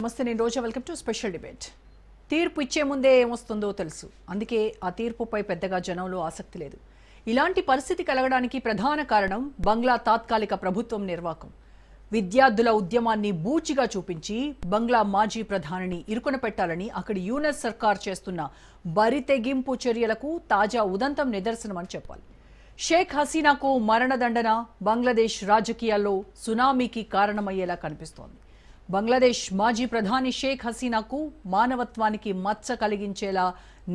నమస్తే నేను Roja. Welcome to special debate. తీర్పు ఇచ్చే ముందే ఏమొస్తుందో తెలుసు. అందుకే ఆ తీర్పుపై పెద్దగా జనంలో ఆసక్తి లేదు. ఇలాంటి పరిస్థితి కలగడానికి ప్రధాన కారణం బంగ్లా తాత్కాలిక ప్రభుత్వం నిర్వాకం. విద్యార్థుల ఉద్యమాన్ని బూచిగా చూపించి బంగ్లా మాజీ ప్రధానిని ఇరుకున పెట్టాలని అక్కడి యూనస్ సర్కార్ చేస్తున్న బరితెగింపు చర్యలకు తాజా ఉదంతం నిదర్శనమని చెప్పాలి. షేక్ హసీనాకు మరణదండన బంగ్లాదేశ్ రాజకీయాల్లో సునామీకి కారణమయ్యేలా కనిపిస్తోంది. బంగ్లాదేశ్ మాజీ ప్రధాని షేక్ హసీనాకు మానవత్వానికి మచ్చ కలిగించేలా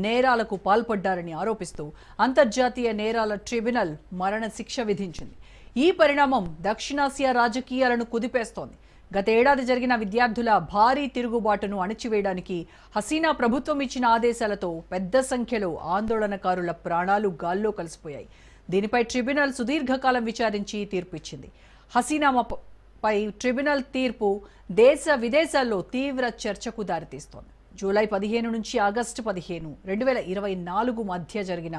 నేరాలకు పాల్పడ్డారని ఆరోపిస్తూ అంతర్జాతీయ నేరాల ట్రిబ్యునల్ మరణ శిక్ష విధించింది. ఈ పరిణామం దక్షిణాసియా రాజకీయాలను కుదిపేస్తోంది. గతేడాది జరిగిన విద్యార్థుల భారీ తిరుగుబాటును అణచివేయడానికి హసీనా ప్రభుత్వం ఇచ్చిన ఆదేశాలతో పెద్ద సంఖ్యలో ఆందోళనకారుల ప్రాణాలు గాల్లో కలిసిపోయాయి. దీనిపై ట్రిబ్యునల్ సుదీర్ఘకాలం విచారించి తీర్పు ఇచ్చింది హసీనా పై ట్రిబ్యునల్ తీర్పు దేశ విదేశాల్లో తీవ్ర చర్చకు దారితీస్తోంది. జూలై పదిహేను నుంచి ఆగస్టు పదిహేను రెండు వేల ఇరవై నాలుగు మధ్య జరిగిన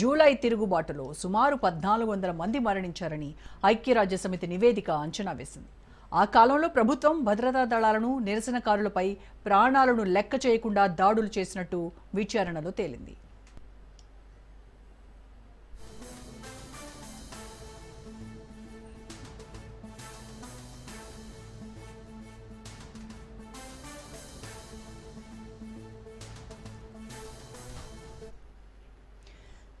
జూలై తిరుగుబాటులో సుమారు పద్నాలుగు వందల మంది మరణించారని ఐక్యరాజ్య సమితి నివేదిక అంచనా వేసింది. ఆ కాలంలో ప్రభుత్వం భద్రతా దళాలను నిరసనకారులపై ప్రాణాలను లెక్క చేయకుండా దాడులు చేసినట్టు విచారణలో తేలింది.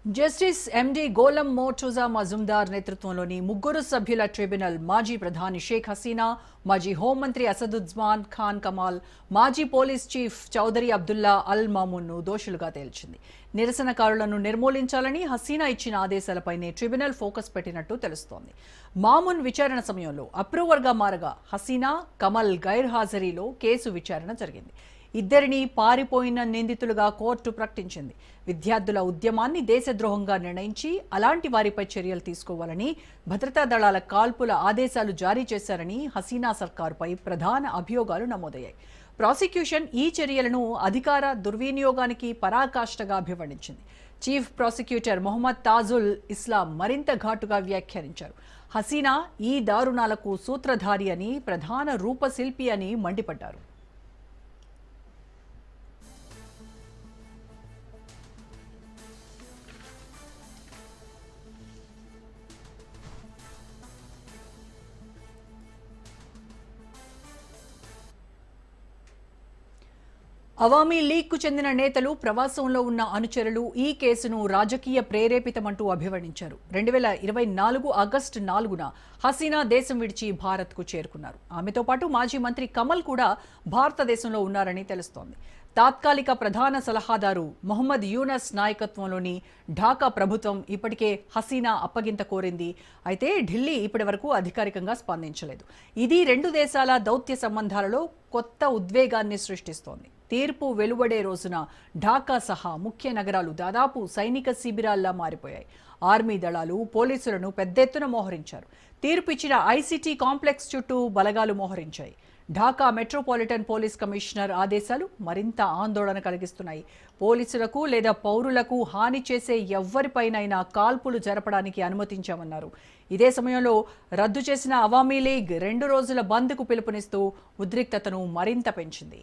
జస్టిస్ ఎండి గోలం మోటోజా మజుందార్ నేతృత్వంలోని ముగ్గురు సభ్యుల ట్రిబ్యునల్ మాజీ ప్రధాని షేక్ హసీనా మాజీ హోంమంత్రి అసదుజ్మాన్ ఖాన్ కమాల్ మాజీ పోలీస్ చీఫ్ చౌదరి అబ్దుల్లా అల్ మామూన్ను దోషులుగా తేల్చింది. నిరసనకారులను నిర్మూలించాలని హసీనా ఇచ్చిన ఆదేశాలపైనే ట్రిబ్యునల్ ఫోకస్ పెట్టినట్టు తెలుస్తోంది. మామూన్ విచారణ సమయంలో అప్రూవర్గా మారగా హసీనా కమల్ గైర్హాజరీలో కేసు విచారణ జరిగింది. ఇద్దరిని పారిపోయిన నిందితులుగా కోర్టు ప్రకటించింది. విద్యార్థుల ఉద్యమాన్ని దేశద్రోహంగా నిర్ణయించి అలాంటి వారిపై చర్యలు తీసుకోవాలని భద్రతా దళాల కాల్పుల ఆదేశాలు జారీ చేశారని హసీనా సర్కారుపై ప్రధాన అభియోగాలు నమోదయ్యాయి. ప్రాసిక్యూషన్ ఈ చర్యలను అధికార దుర్వినియోగానికి పరాకాష్ఠగా అభివర్ణించింది. చీఫ్ ప్రాసిక్యూటర్ మొహమ్మద్ తాజుల్ ఇస్లాం మరింత ఘాటుగా వ్యాఖ్యానించారు. హసీనా ఈ దారుణాలకు సూత్రధారి అని ప్రధాన రూపశిల్పి అని మండిపడ్డారు. అవామీ లీగ్కు చెందిన నేతలు ప్రవాసంలో ఉన్న అనుచరులు ఈ కేసును రాజకీయ ప్రేరేపితమంటూ అభివర్ణించారు. రెండు వేల ఇరవై నాలుగు ఆగస్టు నాలుగున హసీనా దేశం విడిచి భారత్కు చేరుకున్నారు. ఆమెతో పాటు మాజీ మంత్రి కమల్ కూడా భారతదేశంలో ఉన్నారని తెలుస్తోంది. తాత్కాలిక ప్రధాన సలహాదారు మొహమ్మద్ యూనస్ నాయకత్వంలోని ఢాకా ప్రభుత్వం ఇప్పటికే హసీనా అప్పగింత కోరింది. అయితే ఢిల్లీ ఇప్పటి వరకు అధికారికంగా స్పందించలేదు. ఇది రెండు దేశాల దౌత్య సంబంధాలలో కొత్త ఉద్వేగాన్ని సృష్టిస్తోంది. తీర్పు వెలువడే రోజున ఢాకా సహా ముఖ్య నగరాలు దాదాపు సైనిక శిబిరాల్లా మారిపోయాయి. ఆర్మీ దళాలు పోలీసులను పెద్ద ఎత్తున మోహరించారు. తీర్పు ఇచ్చిన ఐసీటీ కాంప్లెక్స్ చుట్టూ బలగాలు మోహరించాయి. ఢాకా మెట్రోపాలిటన్ పోలీస్ కమిషనర్ ఆదేశాలు మరింత ఆందోళన కలిగిస్తున్నాయి. పోలీసులకు లేదా పౌరులకు హాని చేసే ఎవ్వరిపైనైనా కాల్పులు జరపడానికి అనుమతించామన్నారు. ఇదే సమయంలో రద్దు చేసిన అవామీ లీగ్ రెండు రోజుల బంద్కు పిలుపునిస్తూ ఉద్రిక్తతను మరింత పెంచింది.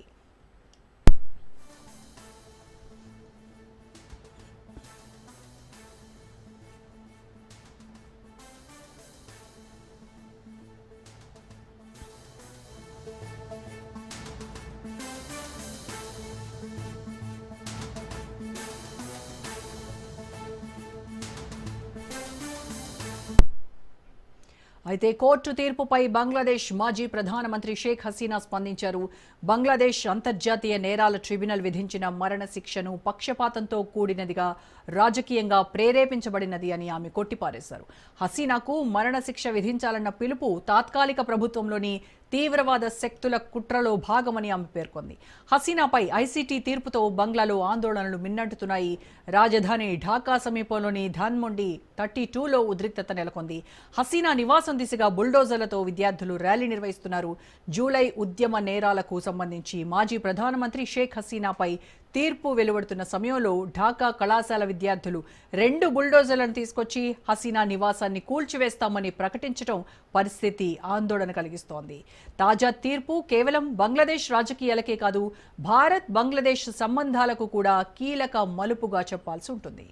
అయితే కోర్టు తీర్పుపై బంగ్లాదేశ్ మాజీ ప్రధానమంత్రి షేక్ హసీనా స్పందించారు. బంగ్లాదేశ్ అంతర్జాతీయ నేరాల ట్రిబ్యునల్ విధించిన మరణ శిక్షను పక్షపాతంతో కూడినదిగా రాజకీయంగా ప్రేరేపించబడినది అని ఆమె కొట్టిపారేశారు. హసీనాకు మరణశిక్ష విధించాలన్న పిలుపు తాత్కాలిక ప్రభుత్వంలోని తీవ్రవాద శక్తుల కుట్రలో భాగమని ఆమె పేర్కొంది. హసీనాపై ఐసీటీ తీర్పుతో బంగ్లాలో ఆందోళనలు మిన్నట్టుతున్నాయి రాజధాని ఢాకా సమీపంలోని ధాన్మొండి థర్టీ టూలో ఉద్రిక్తత నెలకొంది. హసీనా నివాసం దిశగా బుల్డోజర్లతో విద్యార్థులు ర్యాలీ నిర్వహిస్తున్నారు. జూలై ఉద్యమ నేరాలకు సంబంధించి మాజీ ప్రధానమంత్రి షేక్ హసీనాపై తీర్పు వెలువడుతున్న సమయంలో ఢాకా కళాశాల విద్యార్థులు రెండు బుల్డోజర్లను తీసుకొచ్చి హసీనా నివాసాన్ని కూల్చివేస్తామని ప్రకటించడం పరిస్థితి ఆందోళన కలిగిస్తోంది. తాజా తీర్పు కేవలం బంగ్లాదేశ్ రాజకీయాలకే కాదు భారత్ బంగ్లాదేశ్ సంబంధాలకు కూడా కీలక మలుపుగా చెప్పాల్సి ఉంటుంది.